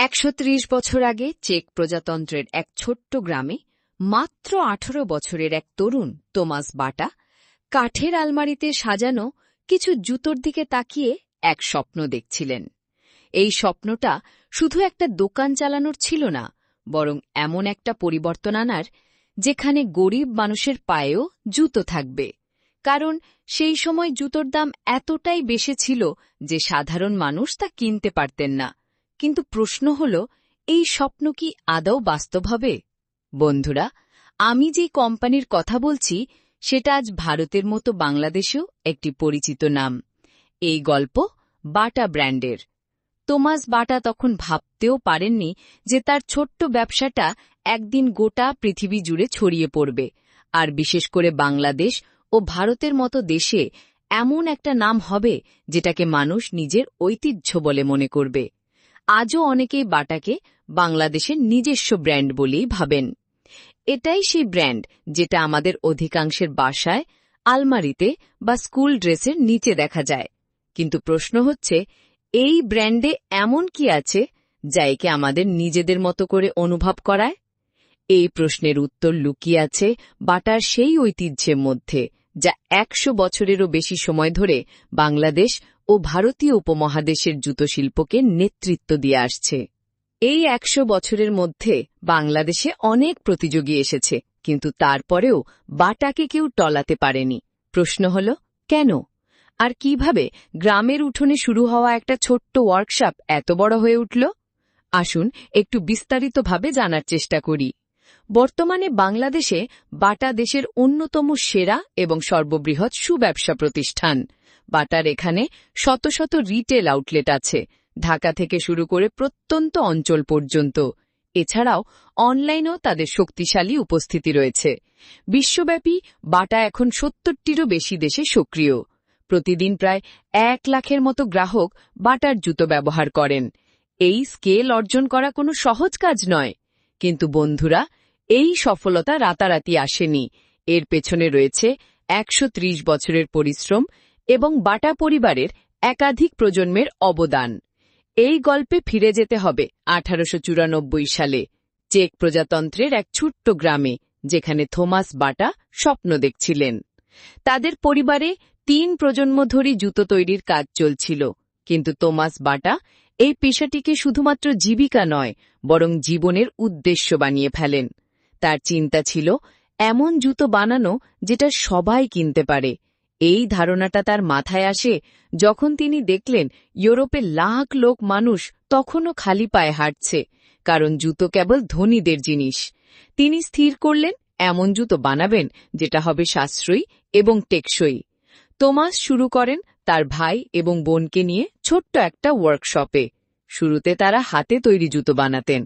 একশো ত্রিশ বছর আগে চেক প্রজাতন্ত্রের এক ছোট্ট গ্রামে মাত্র আঠারো বছরের এক তরুণ, তোমাস বাটা, কাঠের আলমারিতে সাজানো কিছু জুতোর দিকে তাকিয়ে এক স্বপ্ন দেখছিলেন। এই স্বপ্নটা শুধু একটা দোকান চালানোর ছিল না, বরং এমন একটা পরিবর্তন আনার, যেখানে গরিব মানুষের পায়েও জুতো থাকবে। কারণ সেই সময় জুতোর দাম এতটাই বেশি ছিল যে সাধারণ মানুষ তা কিনতে পারতেন না। কিন্তু প্রশ্ন হল, এই স্বপ্ন কি আদৌ বাস্তব হবে? বন্ধুরা, আমি যে কোম্পানির কথা বলছি, সেটা আজ ভারতের মতো বাংলাদেশেও একটি পরিচিত নাম। এই গল্প বাটা ব্র্যান্ডের। তোমাস বাটা তখন ভাবতেও পারেননি যে তার ছোট্ট ব্যবসাটা একদিন গোটা পৃথিবী জুড়ে ছড়িয়ে পড়বে, আর বিশেষ করে বাংলাদেশ ও ভারতের মতো দেশে এমন একটা নাম হবে যেটাকে মানুষ নিজের ঐতিহ্য বলে মনে করবে। আজও অনেকেই বাটাকে বাংলাদেশের নিজস্ব ব্র্যান্ড বলেই ভাবেন। এটাই সেই ব্র্যান্ড যেটা আমাদের অধিকাংশের বাসায়, আলমারিতে বা স্কুল ড্রেসের নিচে দেখা যায়। কিন্তু প্রশ্ন হচ্ছে, এই ব্র্যান্ডে এমন কি আছে যা একে আমাদের নিজেদের মতো করে অনুভব করায়? এই প্রশ্নের উত্তর লুকিয়ে আছে বাটার সেই ঐতিহ্যের মধ্যে। যা একশো বছরেরও বেশি সময় ধরে বাংলাদেশ ও ভারতীয় উপমহাদেশের জুতো শিল্পকে নেতৃত্ব দিয়ে আসছে। এই একশো বছরের মধ্যে বাংলাদেশে অনেক প্রতিযোগী এসেছে, কিন্তু তারপরেও বাটাকে কেউ টলাতে পারেনি। প্রশ্ন হল, কেন? আর কীভাবে গ্রামের উঠোনে শুরু হওয়া একটা ছোট্ট ওয়ার্কশপ এত বড় হয়ে উঠল? আসুন একটু বিস্তারিতভাবে জানার চেষ্টা করি। বর্তমানে বাংলাদেশে বাটা দেশের অন্যতম সেরা এবং সর্ববৃহৎ সুব্যবসা প্রতিষ্ঠান। বাটার এখানে শত শত রিটেল আউটলেট আছে, ঢাকা থেকে শুরু করে প্রত্যন্ত অঞ্চল পর্যন্ত। এছাড়াও অনলাইনেও তাদের শক্তিশালী উপস্থিতি রয়েছে। বিশ্বব্যাপী বাটা এখন সত্তরটিরও বেশি দেশে সক্রিয়। প্রতিদিন প্রায় এক লাখের মতো গ্রাহক বাটার জুতো ব্যবহার করেন। এই স্কেল অর্জন করা কোনো সহজ কাজ নয়। কিন্তু বন্ধুরা এই সফলতা রাতারাতি আসেনি। এর পেছনে রয়েছে একশো ত্রিশ বছরের পরিশ্রম এবং বাটা পরিবারের একাধিক প্রজন্মের অবদান। এই গল্পে ফিরে যেতে হবে আঠারোশ চুরানব্বই সালে, চেক প্রজাতন্ত্রের এক ছোট্ট গ্রামে, যেখানে থোমাস বাটা স্বপ্ন দেখছিলেন। তাদের পরিবারে তিন প্রজন্ম ধরে জুতো তৈরির কাজ চলছিল, কিন্তু তোমাস বাটা এই পেশাটিকে শুধুমাত্র জীবিকা নয়, বরং জীবনের উদ্দেশ্য বানিয়ে ফেলেন। তার চিন্তা ছিল, এমন জুতো বানানো যেটা সবাই কিনতে পারে। এই ধারণাটা তার মাথায় আসে যখন তিনি দেখলেন ইউরোপে লাখ লোক মানুষ তখনও খালি পায়ে হাঁটছে, কারণ জুতো কেবল ধনীদের জিনিস। তিনি স্থির করলেন, এমন জুতো বানাবেন যেটা হবে সাশ্রয়ী এবং টেকসই। তোমাস শুরু করেন তার ভাই এবং বোনকে নিয়ে ছোট্ট একটা ওয়ার্কশপে শুরুতে তারা হাতে তৈরি জুতো বানাতেন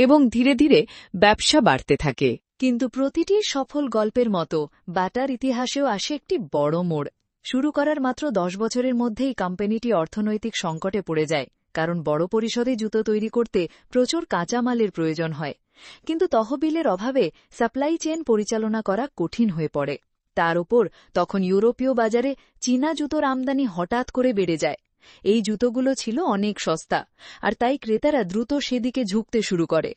এবং ধীরে ধীরে ব্যবসা বাড়তে থাকে। কিন্তু প্রতিটি সফল গল্পের মতো ব্যাটার ইতিহাসেও আসে একটি বড় মোড়। শুরু করার মাত্র দশ বছরের মধ্যেই কোম্পানিটি অর্থনৈতিক সংকটে পড়ে যায়, কারণ বড় পরিসরে জুতো তৈরি করতে প্রচুর কাঁচামালের প্রয়োজন হয়। কিন্তু তহবিলের অভাবে সাপ্লাই চেন পরিচালনা করা কঠিন হয়ে পড়ে। তার ওপর তখন ইউরোপীয় বাজারে চীনা জুতোর আমদানি হঠাৎ করে বেড়ে যায়। এই জুতোগুলো ছিল অনেক সস্তা, আর তাই ক্রেতারা দ্রুত সেদিকে ঝুঁকতে শুরু করে,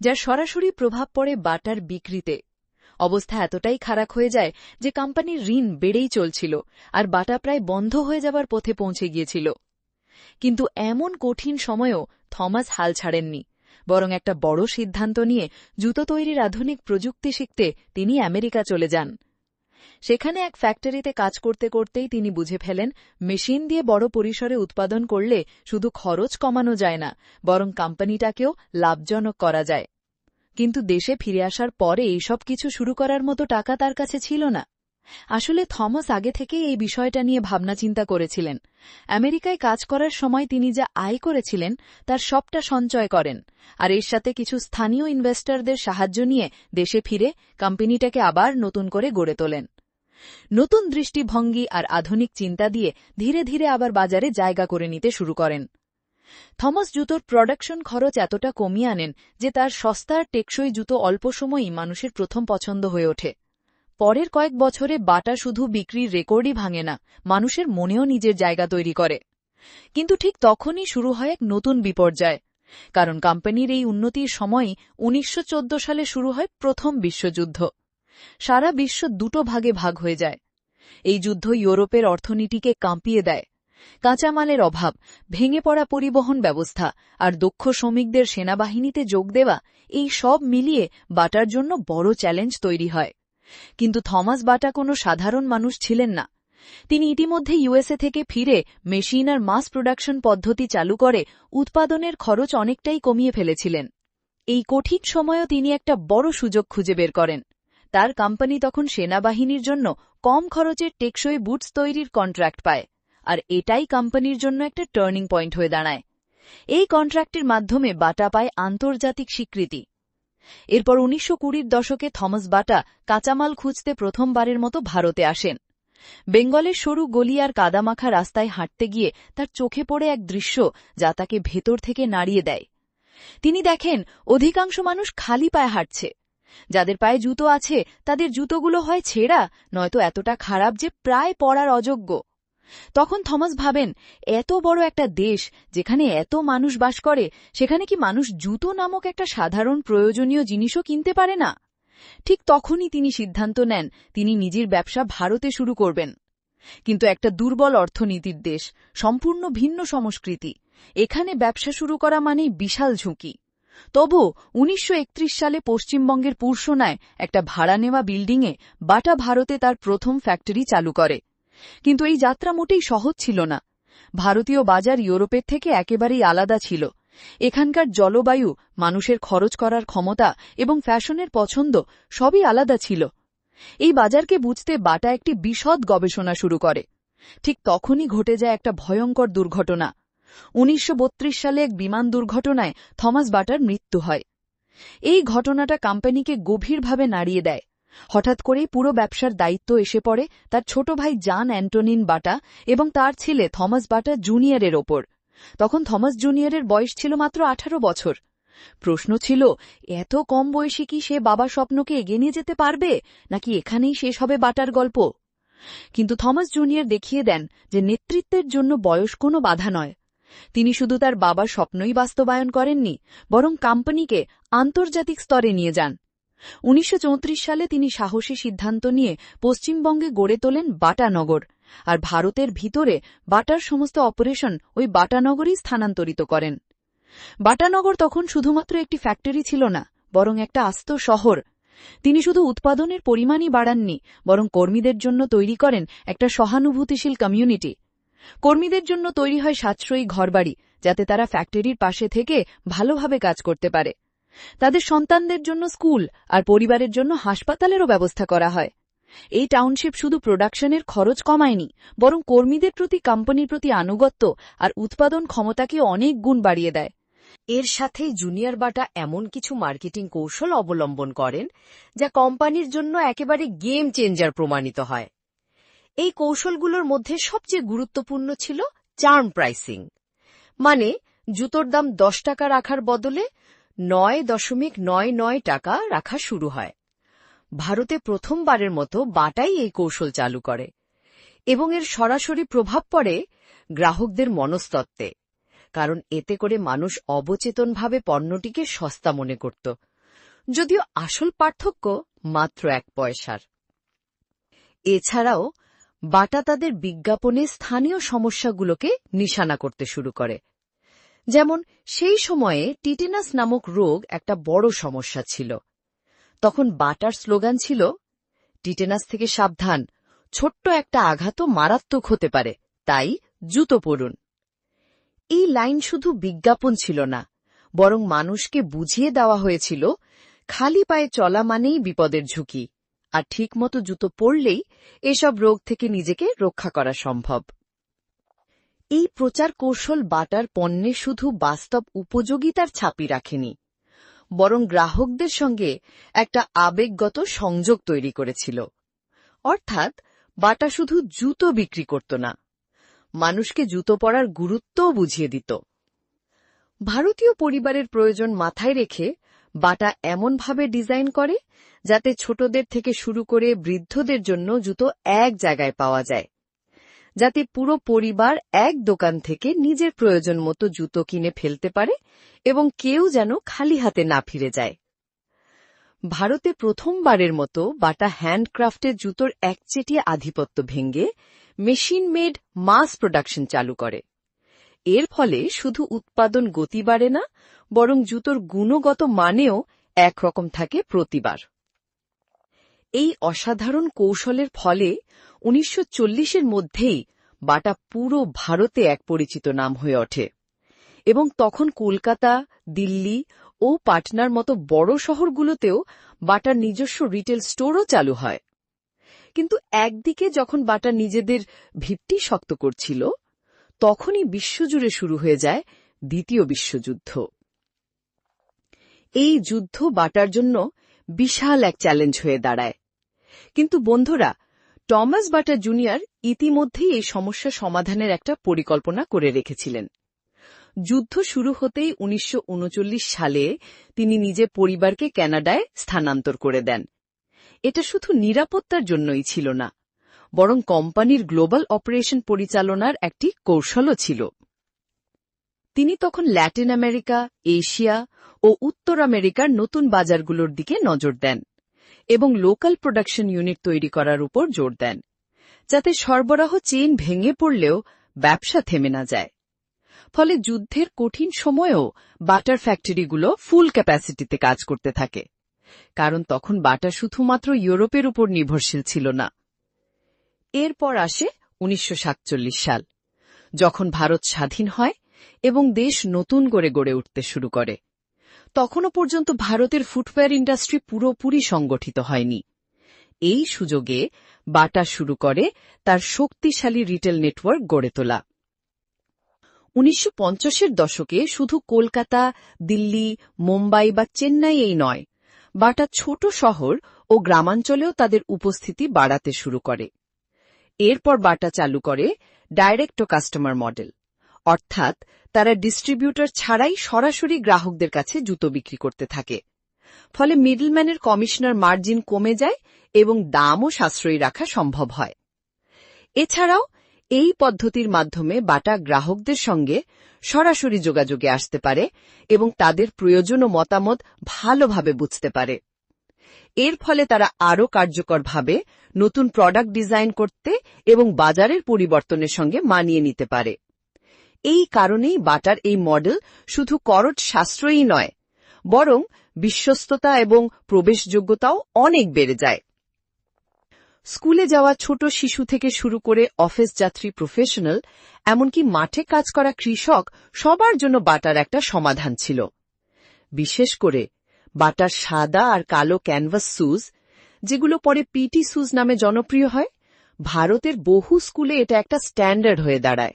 যার সরাসরি প্রভাব পড়ে বাটার বিক্রিতে। অবস্থা এতটাই খারাপ হয়ে যায় যে কোম্পানির ঋণ বেড়েই চলছিল, আর বাটা প্রায় বন্ধ হয়ে যাবার পথে পৌঁছে গিয়েছিল। কিন্তু এমন কঠিন সময়েও থমাস হাল ছাড়েননি, বরং একটা বড় সিদ্ধান্ত নিয়ে জুতো তৈরির আধুনিক প্রযুক্তি শিখতে তিনি আমেরিকা চলে যান। সেখানে এক ফ্যাক্টরিতে কাজ করতে করতেই তিনি বুঝে ফেলেন, মেশিন দিয়ে বড় পরিসরে উৎপাদন করলে শুধু খরচ কমানো যায় না, বরং কোম্পানিটাকেও লাভজনক করা যায়। কিন্তু দেশে ফিরে আসার পরে এইসব কিছু শুরু করার মতো টাকা তার কাছে ছিল না। আসলে থমাস আগে থেকেই এই বিষয়টা নিয়ে ভাবনা চিন্তা করেছিলেন। আমেরিকায় কাজ করার সময় তিনি যা আয় করেছিলেন, তার সবটা সঞ্চয় করেন, আর এর সাথে কিছু স্থানীয় ইনভেস্টরদের সাহায্য নিয়ে দেশে ফিরে কোম্পানিটাকে আবার নতুন করে গড়ে তোলেন। নতুন দৃষ্টিভঙ্গি আর আধুনিক চিন্তা দিয়ে ধীরে ধীরে আবার বাজারে জায়গা করে নিতে শুরু করেন। থমাস জুতোর প্রোডাকশন খরচ এতটা কমিয়ে আনেন যে তার সস্তার টেকসই জুতো অল্প সময়ই মানুষের প্রথম পছন্দ হয়ে ওঠে। পরের কয়েক বছরে বাটা শুধু বিক্রির রেকর্ডই ভাঙে না, মানুষের মনেও নিজের জায়গা তৈরি করে। কিন্তু ঠিক তখনই শুরু হয় এক নতুন বিপর্যয়, কারণ কোম্পানির এই উন্নতির সময়ই উনিশশো চোদ্দ সালে শুরু হয় প্রথম বিশ্বযুদ্ধ। সারা বিশ্ব দুটো ভাগে ভাগ হয়ে যায়। এই যুদ্ধ ইউরোপের অর্থনীতিকে কাঁপিয়ে দেয়। কাঁচামালের অভাব, ভেঙে পড়া পরিবহন ব্যবস্থা আর দক্ষ শ্রমিকদের সেনাবাহিনীতে যোগ দেওয়া, এই সব মিলিয়ে বাটার জন্য বড় চ্যালেঞ্জ তৈরি হয়। কিন্তু থমাস বাটা কোনো সাধারণ মানুষ ছিলেন না। তিনি ইতিমধ্যে ইউএসএ থেকে ফিরে মেশিন আর মাস প্রোডাকশন পদ্ধতি চালু করে উৎপাদনের খরচ অনেকটাই কমিয়ে ফেলেছিলেন। এই কঠিন সময়ও তিনি একটা বড় সুযোগ খুঁজে বের করেন। তার কোম্পানি তখন সেনাবাহিনীর জন্য কম খরচের টেকসই বুটস তৈরির কন্ট্রাক্ট পায়, আর এটাই কোম্পানির জন্য একটা টার্নিং পয়েন্ট হয়ে দাঁড়ায়। এই কন্ট্রাক্টের মাধ্যমে বাটা পায় আন্তর্জাতিক স্বীকৃতি। এরপর উনিশশো কুড়ির দশকে থমাস বাটা কাঁচামাল খুঁজতে প্রথমবারের মতো ভারতে আসেন। বেঙ্গলের সরু গলি আর কাদামাখা রাস্তায় হাঁটতে গিয়ে তার চোখে পড়ে এক দৃশ্য যা তাকে ভেতর থেকে নাড়িয়ে দেয়। তিনি দেখেন, অধিকাংশ মানুষ খালি পায়ে হাঁটছে। যাদের পায়ে জুতো আছে, তাদের জুতোগুলো হয় ছেঁড়া, নয়তো এতটা খারাপ যে প্রায় পড়ার অযোগ্য। তখন থমাস ভাবেন, এত বড় একটা দেশ যেখানে এত মানুষ বাস করে, সেখানে কি মানুষ জুতো নামক একটা সাধারণ প্রয়োজনীয় জিনিসও কিনতে পারে না? ঠিক তখনই তিনি সিদ্ধান্ত নেন, তিনি নিজের ব্যবসা ভারতে শুরু করবেন। কিন্তু একটা দুর্বল অর্থনীতির দেশ, সম্পূর্ণ ভিন্ন সংস্কৃতি, এখানে ব্যবসা শুরু করা মানেই বিশাল ঝুঁকি। তবু উনিশশো একত্রিশ সালে পশ্চিমবঙ্গের পুরসোনায় একটা ভাড়া নেওয়া বিল্ডিংয়ে বাটা ভারতে তার প্রথম ফ্যাক্টরি চালু করে। কিন্তু এই যাত্রা মোটেই সহজ ছিল না। ভারতীয় বাজার ইউরোপের থেকে একেবারেই আলাদা ছিল। এখানকার জলবায়ু, মানুষের খরচ করার ক্ষমতা এবং ফ্যাশনের পছন্দ সবই আলাদা ছিল। এই বাজারকে বুঝতে বাটা একটি বিশদ গবেষণা শুরু করে। ঠিক তখনই ঘটে যায় একটা ভয়ঙ্কর দুর্ঘটনা। উনিশশো বত্রিশ সালে এক বিমান দুর্ঘটনায় থমাস বাটার মৃত্যু হয়। এই ঘটনাটা কোম্পানিকে গভীরভাবে নাড়িয়ে দেয়। হঠাৎ করেই পুরো ব্যবসার দায়িত্ব এসে পড়ে তার ছোট ভাই জান অ্যান্টোনিন বাটা এবং তার ছেলে থমাস বাটা জুনিয়রের ওপর। তখন থমাস জুনিয়রের বয়স ছিল মাত্র আঠারো বছর। প্রশ্ন ছিল, এত কম বয়সী কি সে বাবা স্বপ্নকে এগিয়ে নিয়ে যেতে পারবে, নাকি এখানেই শেষ হবে বাটার গল্প? কিন্তু থমাস জুনিয়র দেখিয়ে দেন যে নেতৃত্বের জন্য বয়স কোনো বাধা নয়। তিনি শুধু তার বাবার স্বপ্নই বাস্তবায়ন করেননি, বরং কোম্পানিকে আন্তর্জাতিক স্তরে নিয়ে যান। উনিশশো চৌত্রিশ সালে তিনি সাহসী সিদ্ধান্ত নিয়ে পশ্চিমবঙ্গে গড়ে তোলেন বাটানগর, আর ভারতের ভিতরে বাটার সমস্ত অপারেশন ওই বাটানগরই স্থানান্তরিত করেন। বাটানগর তখন শুধুমাত্র একটি ফ্যাক্টরি ছিল না, বরং একটা আস্ত শহর। তিনি শুধু উৎপাদনের পরিমাণই বাড়াননি, বরং কর্মীদের জন্য তৈরি করেন একটা সহানুভূতিশীল কমিউনিটি। কর্মীদের জন্য তৈরি হয় সাশ্রয়ী ঘরবাড়ি, যাতে তারা ফ্যাক্টরির পাশে থেকে ভালোভাবে কাজ করতে পারে। তাদের সন্তানদের জন্য স্কুল আর পরিবারের জন্য হাসপাতালেরও ব্যবস্থা করা হয়। এই টাউনশিপ শুধু প্রোডাকশনের খরচ কমায়নি, বরং কর্মীদের প্রতি, কোম্পানির প্রতি আনুগত্য আর উৎপাদন ক্ষমতাকে অনেক গুণ বাড়িয়ে দেয়। এর সাথে জুনিয়র বাটা এমন কিছু মার্কেটিং কৌশল অবলম্বন করেন, যা কোম্পানির জন্য একেবারে গেম চেঞ্জার প্রমাণিত হয়। এই কৌশলগুলোর মধ্যে সবচেয়ে গুরুত্বপূর্ণ ছিল চার্ম প্রাইসিং মানে জুতোর দাম দশ টাকা রাখার বদলে নয় দশমিক নয় নয় টাকা রাখা শুরু হয়। ভারতে প্রথমবারের মতো বাটাই এই কৌশল চালু করে এবং এর সরাসরি প্রভাব পড়ে গ্রাহকদের মনস্তত্ত্বে, কারণ এতে করে মানুষ অবচেতনভাবে পণ্যটিকে সস্তা মনে করত, যদিও আসল পার্থক্য মাত্র এক পয়সার। এছাড়াও বাটা তাদের বিজ্ঞাপনে স্থানীয় সমস্যাগুলোকে নিশানা করতে শুরু করে। যেমন, সেই সময়ে টিটেনাস নামক রোগ একটা বড় সমস্যা ছিল। তখন বাটার স্লোগান ছিল, টিটেনাস থেকে সাবধান, ছোট্ট একটা আঘাতও মারাত্মক হতে পারে, তাই জুতো পরুন। এই লাইন শুধু বিজ্ঞাপন ছিল না, বরং মানুষকে বুঝিয়ে দেওয়া হয়েছিল, খালি পায়ে চলা মানেই বিপদের ঝুঁকি, আর ঠিকমতো জুতো পরলেই এসব রোগ থেকে নিজেকে রক্ষা করা সম্ভব। এই প্রচার কৌশল বাটার পণ্যে শুধু বাস্তব উপযোগিতার ছাপি রাখেনি, বরং গ্রাহকদের সঙ্গে একটা আবেগগত সংযোগ তৈরি করেছিল। অর্থাৎ বাটা শুধু জুতো বিক্রি করত না, মানুষকে জুতো পরার গুরুত্বও বুঝিয়ে দিত। ভারতীয় পরিবারের প্রয়োজন মাথায় রেখে বাটা এমনভাবে ডিজাইন করে যাতে ছোটদের থেকে শুরু করে বৃদ্ধদের জন্য জুতো এক জায়গায় পাওয়া যায়। যাতে পুরো পরিবার এক দোকান থেকে নিজের প্রয়োজন মতো জুতো কিনে ফেলতে পারে এবং কেউ যেন খালি হাতে না ফিরে যায়। ভারতে প্রথমবারের মতো বাটা হ্যান্ডক্রাফটের জুতোর একচেটিয়া আধিপত্য ভেঙে মেশিন মেড মাস প্রোডাকশন চালু করে। এর ফলে শুধু উৎপাদন গতি বাড়ে না, বরং জুতোর গুণগত মানেও একরকম থাকে প্রতিবার। এই অসাধারণ কৌশলের ফলে উনিশশো চল্লিশের মধ্যেই বাটা পুরো ভারতে এক পরিচিত নাম হয়ে ওঠে। এবং তখন কলকাতা, দিল্লি ও পাটনার মতো বড় শহরগুলোতেও বাটার নিজস্ব রিটেল স্টোরও চালু হয়। কিন্তু একদিকে যখন বাটা নিজেদের ভিত্তি শক্ত করছিল, তখনই বিশ্বজুড়ে শুরু হয়ে যায় দ্বিতীয় বিশ্বযুদ্ধ। এই যুদ্ধ বাটার জন্য বিশাল এক চ্যালেঞ্জ হয়ে দাঁড়ায়। কিন্তু বন্ধুরা, টমাস বাটা জুনিয়র ইতিমধ্যেই এই সমস্যা সমাধানের একটা পরিকল্পনা করে রেখেছিলেন। যুদ্ধ শুরু হতেই উনিশশো উনচল্লিশ সালে তিনি নিজে পরিবারকে ক্যানাডায় স্থানান্তর করে দেন। এটা শুধু নিরাপত্তার জন্যই ছিল না, বরং কোম্পানির গ্লোবাল অপারেশন পরিচালনার একটি কৌশলও ছিল। তিনি তখন ল্যাটিন আমেরিকা, এশিয়া ও উত্তর আমেরিকার নতুন বাজারগুলোর দিকে নজর দেন। এবং লোকাল প্রোডাকশন ইউনিট তৈরি করার উপর জোর দেন, যাতে সরবরাহ চেইন ভেঙে পড়লেও ব্যবসা থেমে না যায়। ফলে যুদ্ধের কঠিন সময়েও বাটার ফ্যাক্টরিগুলো ফুল ক্যাপাসিটিতে কাজ করতে থাকে, কারণ তখন বাটা শুধুমাত্র ইউরোপের উপর নির্ভরশীল ছিল না। এরপর আসে উনিশশো সাতচল্লিশ সাল, যখন ভারত স্বাধীন হয় এবং দেশ নতুন করে গড়ে উঠতে শুরু করে। তখনও পর্যন্ত ভারতের ফুটওয়্যার ইন্ডাস্ট্রি পুরোপুরি সংগঠিত হয়নি। এই সুযোগে বাটা শুরু করে তার শক্তিশালী রিটেল নেটওয়ার্ক গড়ে তোলা। উনিশশো পঞ্চাশের দশকে শুধু কলকাতা, দিল্লি, মুম্বাই বা চেন্নাই এই নয়, বাটা ছোট শহর ও গ্রামাঞ্চলেও তাদের উপস্থিতি বাড়াতে শুরু করে। এরপর বাটা চালু করে ডাইরেক্ট টু কাস্টমার মডেল। অর্থাৎ তারা ডিস্ট্রিবিউটর ছাড়াই সরাসরি গ্রাহকদের কাছে জুতো বিক্রি করতে থাকে। ফলে মিডলম্যানের কমিশনার মার্জিন কমে যায় এবং দামও সাশ্রয়ী রাখা সম্ভব হয়। এছাড়াও এই পদ্ধতির মাধ্যমে বাটা গ্রাহকদের সঙ্গে সরাসরি যোগাযোগে আসতে পারে এবং তাদের প্রয়োজন ও মতামত ভালোভাবে বুঝতে পারে। এর ফলে তারা আরও কার্যকরভাবে নতুন প্রোডাক্ট ডিজাইন করতে এবং বাজারের পরিবর্তনের সঙ্গে মানিয়ে নিতে পারে। এই কারণেই বাটার এই মডেল শুধু করট সাশ্রয়ী নয়, বরং বিশ্বস্ততা এবং প্রবেশযোগ্যতাও অনেক বেড়ে যায়। স্কুলে যাওয়া ছোট শিশু থেকে শুরু করে অফিস যাত্রী প্রফেশনাল, এমনকি মাঠে কাজ করা কৃষক, সবার জন্য বাটার একটা সমাধান ছিল। বিশেষ করে বাটার সাদা আর কালো ক্যানভাস সুজ, যেগুলো পরে পিটি সুজ নামে জনপ্রিয় হয়, ভারতের বহু স্কুলে এটা একটা স্ট্যান্ডার্ড হয়ে দাঁড়ায়।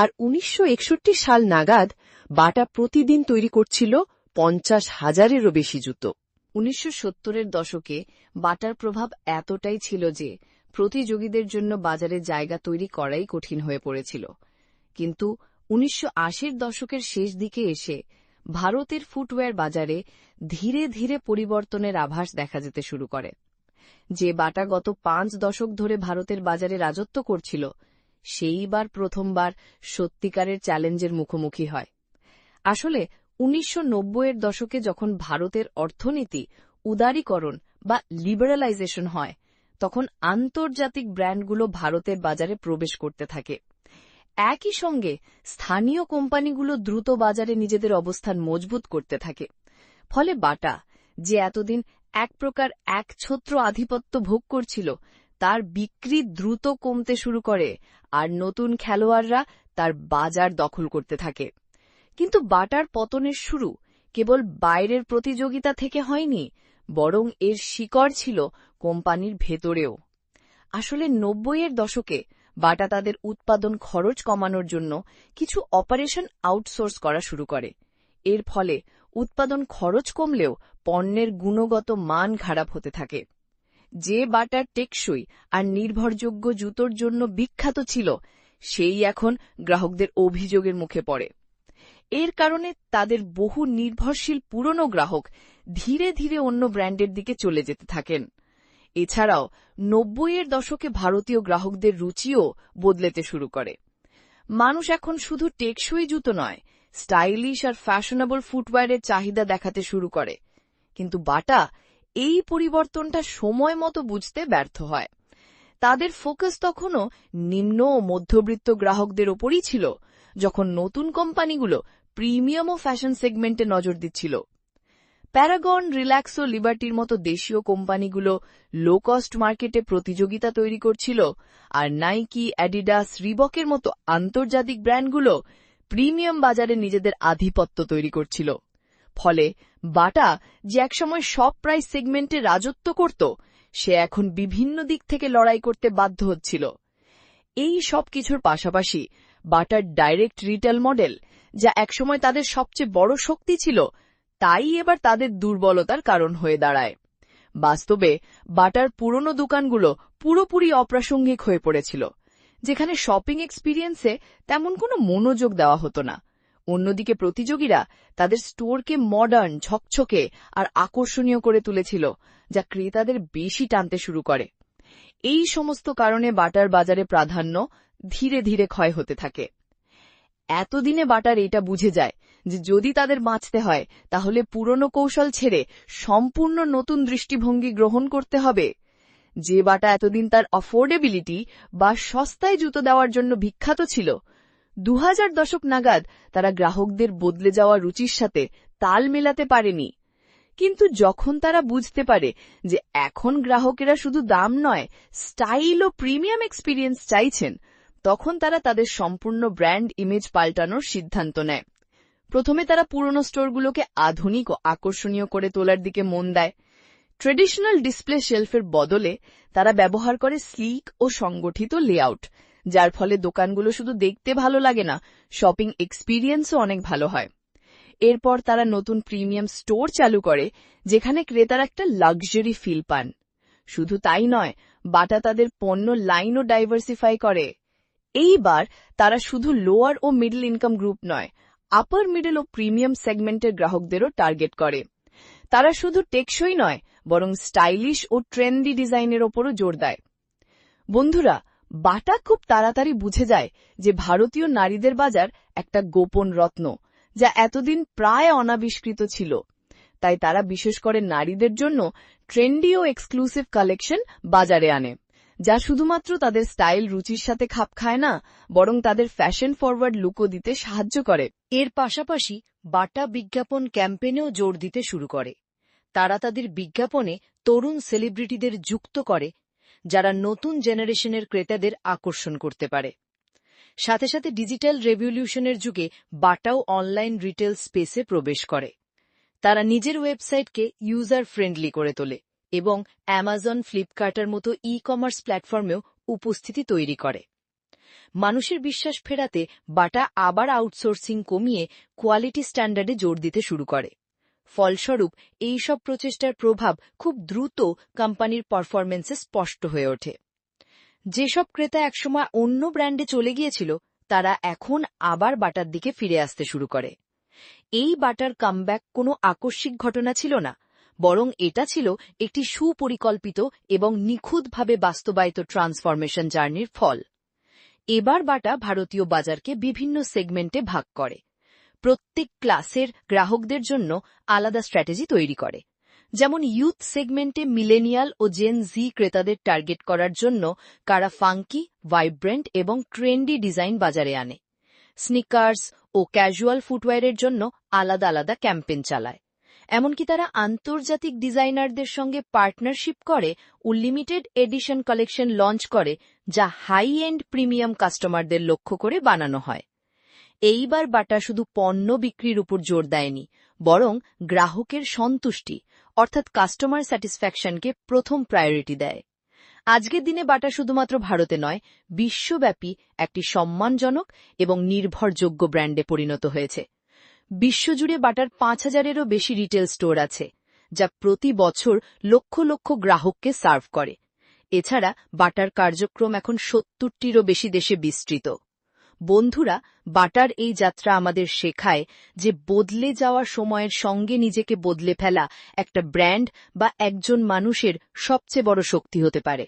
আর উনিশশো একষট্টি সাল নাগাদ বাটা প্রতিদিন তৈরি করছিল পঞ্চাশ হাজারেরও বেশি জুতো। উনিশশো সত্তরের দশকে বাটার প্রভাব এতটাই ছিল যে প্রতিযোগীদের জন্য বাজারে জায়গা তৈরি করাই কঠিন হয়ে পড়েছিল। কিন্তু উনিশশো দশকের শেষ দিকে এসে ভারতের ফুটওয়্যার বাজারে ধীরে ধীরে পরিবর্তনের আভাস দেখা যেতে শুরু করে। যে বাটা গত পাঁচ দশক ধরে ভারতের বাজারে রাজত্ব করছিল সেইবার প্রথমবার সত্যিকারের চ্যালেঞ্জের মুখোমুখি হয়। আসলে, উনিশশো এর দশকে যখন ভারতের অর্থনীতি উদারীকরণ বা লিবারালাইজেশন হয়, তখন আন্তর্জাতিক ব্র্যান্ডগুলো ভারতের বাজারে প্রবেশ করতে থাকে। একই সঙ্গে, স্থানীয় কোম্পানিগুলো দ্রুত বাজারে নিজেদের অবস্থান মজবুত করতে থাকে। ফলে বাটা, যে এতদিন এক প্রকার একছত্র আধিপত্য ভোগ করছিল তার বিক্রি দ্রুত কমতে শুরু করে আর নতুন খেলোয়াড়রা তার বাজার দখল করতে থাকে। কিন্তু বাটার পতনের শুরু কেবল বাইরের প্রতিযোগিতা থেকে হয়নি, বরং এর শিকড় ছিল কোম্পানির ভেতরেও। আসলে নব্বইয়ের দশকে বাটা তাদের উৎপাদন খরচ কমানোর জন্য কিছু অপারেশন আউটসোর্স করা শুরু করে। এর ফলে উৎপাদন খরচ কমলেও পণ্যের গুণগত মান খারাপ হতে থাকে। যে বাটার টেকসই আর নির্ভরযোগ্য জুতোর জন্য বিখ্যাত ছিল, সেই এখন গ্রাহকদের অভিযোগের মুখে পড়ে। এর কারণে তাদের বহু নির্ভরশীল পুরনো গ্রাহক ধীরে ধীরে অন্য ব্র্যান্ডের দিকে চলে যেতে থাকেন। এছাড়াও নব্বইয়ের দশকে ভারতীয় গ্রাহকদের রুচিও বদলেতে শুরু করে। মানুষ এখন শুধু টেকসই জুতো নয়, স্টাইলিশ আর ফ্যাশনেবল ফুটওয়্যারের চাহিদা দেখাতে শুরু করে। কিন্তু বাটা এই পরিবর্তনটা সময় মতো বুঝতে ব্যর্থ হয়। তাদের ফোকাস তখনও নিম্ন ও মধ্যবিত্ত গ্রাহকদের ওপরই ছিল, যখন নতুন কোম্পানিগুলো প্রিমিয়াম ও ফ্যাশন সেগমেন্টে নজর দিচ্ছিল। প্যারাগন, রিল্যাক্স ও লিবার্টির মতো দেশীয় কোম্পানিগুলো লো কস্ট মার্কেটে প্রতিযোগিতা তৈরি করছিল, আর নাইকি, অ্যাডিডাস, রিবকের মতো আন্তর্জাতিক ব্র্যান্ডগুলো প্রিমিয়াম বাজারে নিজেদের আধিপত্য তৈরি করছিল। ফলে বাটা যে একসময় সব প্রাইস সেগমেন্টে রাজত্ব করত, সে এখন বিভিন্ন দিক থেকে লড়াই করতে বাধ্য হচ্ছিল। এই সব কিছুর পাশাপাশি বাটার ডাইরেক্ট রিটেল মডেল, যা একসময় তাদের সবচেয়ে বড় শক্তি ছিল, তাই এবার তাদের দুর্বলতার কারণ হয়ে দাঁড়ায়। বাস্তবে বাটার পুরনো দোকানগুলো পুরোপুরি অপ্রাসঙ্গিক হয়ে পড়েছিল, যেখানে শপিং এক্সপিরিয়েন্সে তেমন কোনো মনোযোগ দেওয়া হতো না। অন্যদিকে প্রতিযোগীরা তাদের স্টোরকে মডার্ন ঝকঝকে আর আকর্ষণীয় করে তুলেছিল, যা ক্রেতাদের বেশি টানতে শুরু করে। এই সমস্ত কারণে বাটার বাজারে প্রাধান্য ধীরে ধীরে ক্ষয় হতে থাকে। এতদিনে বাটার এটা বুঝে যায় যে যদি তাদের বাঁচতে হয়, তাহলে পুরনো কৌশল ছেড়ে সম্পূর্ণ নতুন দৃষ্টিভঙ্গি গ্রহণ করতে হবে। যে বাটা এতদিন তার অফোর্ডেবিলিটি বা সস্তায় জুতো দেওয়ার জন্য বিখ্যাত ছিল দু হাজার দশক নাগাদ তারা গ্রাহকদের বদলে যাওয়া রুচির সাথে তাল মেলাতে পারেনি। কিন্তু যখন তারা বুঝতে পারে যে এখন গ্রাহকেরা শুধু দাম নয়, স্টাইল ও প্রিমিয়াম এক্সপিরিয়েন্স চাইছেন, তখন তারা তাদের সম্পূর্ণ ব্র্যান্ড ইমেজ পাল্টানোর সিদ্ধান্ত নেয়। প্রথমে তারা পুরনো স্টোরগুলোকে আধুনিক ও আকর্ষণীয় করে তোলার দিকে মন দেয়। ট্রেডিশনাল ডিসপ্লে শেলফের বদলে তারা ব্যবহার করে স্লিক ও সংগঠিত লেআউট যার ফলে দোকানগুলো শুধু দেখতে ভালো লাগে না, শপিং এক্সপিরিয়েন্সও অনেক ভালো হয়। এরপর তারা নতুন প্রিমিয়াম স্টোর চালু করে, যেখানে ক্রেতার একটা লাক্সারি ফিল পান। শুধু তাই নয়, বাটা তাদের পণ্য লাইনও ডাইভার্সিফাই করে। এইবার তারা শুধু লোয়ার ও মিডল ইনকাম গ্রুপ নয়, আপার মিডল ও প্রিমিয়াম সেগমেন্টের গ্রাহকদেরও টার্গেট করে। তারা শুধু টেকসই নয়, বরং স্টাইলিশ ও ট্রেন্ডি ডিজাইনের ওপরও জোর দেয়। বন্ধুরা বাটা খুব তাড়াতাড়ি বুঝে যায় যে ভারতীয় নারীদের বাজার একটা গোপন রত্ন, যা এতদিন প্রায় অনাবিষ্কৃত ছিল। তাই তারা বিশেষ করে নারীদের জন্য ট্রেন্ডি ও এক্সক্লুসিভ কালেকশন বাজারে আনে, যা শুধুমাত্র তাদের স্টাইল রুচির সাথে খাপ খায় না, বরং তাদের ফ্যাশন ফরওয়ার্ড লুকও দিতে সাহায্য করে। এর পাশাপাশি বাটা বিজ্ঞাপন ক্যাম্পেনেও জোর দিতে শুরু করে। তারা তাদের বিজ্ঞাপনে তরুণ সেলিব্রিটিদের যুক্ত করে যারা নতুন জেনারেশনের ক্রেতাদের আকর্ষণ করতে পারে। সাথে সাথে ডিজিটাল রেভলিউশনের যুগে বাটাও অনলাইন রিটেল স্পেসে প্রবেশ করে। তারা নিজের ওয়েবসাইটকে ইউজার ফ্রেন্ডলি করে তোলে এবং অ্যামাজন, ফ্লিপকার্টের মতো ই কমার্স প্ল্যাটফর্মেও উপস্থিতি তৈরি করে। মানুষের বিশ্বাস ফেরাতে বাটা আবার আউটসোর্সিং কমিয়ে কোয়ালিটি স্ট্যান্ডার্ডে জোর দিতে শুরু করে। ফলস্বরূপ এই সব প্রচেষ্টার প্রভাব খুব দ্রুত কোম্পানির পারফরমেন্সে স্পষ্ট হয়ে ওঠে। যেসব ক্রেতা একসময় অন্য ব্র্যান্ডে চলে গিয়েছিল, তারা এখন আবার বাটার দিকে ফিরে আসতে শুরু করে। এই বাটার কামব্যাক কোনো আকস্মিক ঘটনা ছিল না, বরং এটা ছিল একটি সুপরিকল্পিত এবং নিখুঁতভাবে বাস্তবায়িত ট্রান্সফরমেশন জার্নির ফল। এবার বাটা ভারতীয় বাজারকে বিভিন্ন সেগমেন্টে ভাগ করে। প্রত্যেক ক্লাসের গ্রাহকদের জন্য আলাদা স্ট্র্যাটেজি তৈরি করে। যেমন ইউথ সেগমেন্টে মিলেনিয়াল ও জেন জি ক্রেতাদের টার্গেট করার জন্য কারা ফাঙ্কি, ভাইব্রেন্ট এবং ট্রেন্ডি ডিজাইন বাজারে আনে। স্নিকার্স ও ক্যাজুয়াল ফুটওয়্যারের জন্য আলাদা আলাদা ক্যাম্পেন চালায়। এমনকি তারা আন্তর্জাতিক ডিজাইনারদের সঙ্গে পার্টনারশিপ করে ও লিমিটেড এডিশন কালেকশন লঞ্চ করে, যা হাই এন্ড প্রিমিয়াম কাস্টমারদের লক্ষ্য করে বানানো হয়। এইবার বাটা শুধু পণ্য বিক্রির উপর জোর দেয়নি, বরং গ্রাহকের সন্তুষ্টি, অর্থাৎ কাস্টমার স্যাটিসফ্যাকশনকে প্রথম প্রায়োরিটি দেয়। আজকের দিনে বাটা শুধুমাত্র ভারতে নয়, বিশ্বব্যাপী একটি সম্মানজনক এবং নির্ভরযোগ্য ব্র্যান্ডে পরিণত হয়েছে। বিশ্বজুড়ে বাটার পাঁচ হাজারেরও বেশি রিটেল স্টোর আছে, যা প্রতি বছর লক্ষ লক্ষ গ্রাহককে সার্ভ করে। এছাড়া বাটার কার্যক্রম এখন সত্তরটিরও বেশি দেশে বিস্তৃত। বন্ধুরা, বাটার এই যাত্রা আমাদের শেখায় যে বদলে যাওয়া সময়ের সঙ্গে নিজেকে বদলে ফেলা একটা ব্র্যান্ড বা একজন মানুষের সবচেয়ে বড় শক্তি হতে পারে।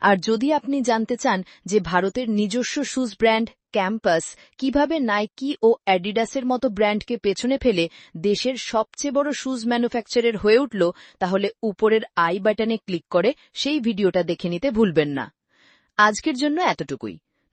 আর যদি আপনি জানতে চান যে ভারতের নিজস্ব শুজ ব্র্যান্ড ক্যাম্পাস কীভাবে নাইকি ও অ্যাডিডাসের মতো ব্র্যান্ডকে পেছনে ফেলে দেশের সবচেয়ে বড় শুজ ম্যানুফ্যাকচারের হয়ে উঠল, তাহলে উপরের আই বাটনে ক্লিক করে সেই ভিডিওটা দেখে নিতে ভুলবেন না। আজকের জন্য এতটুকুই।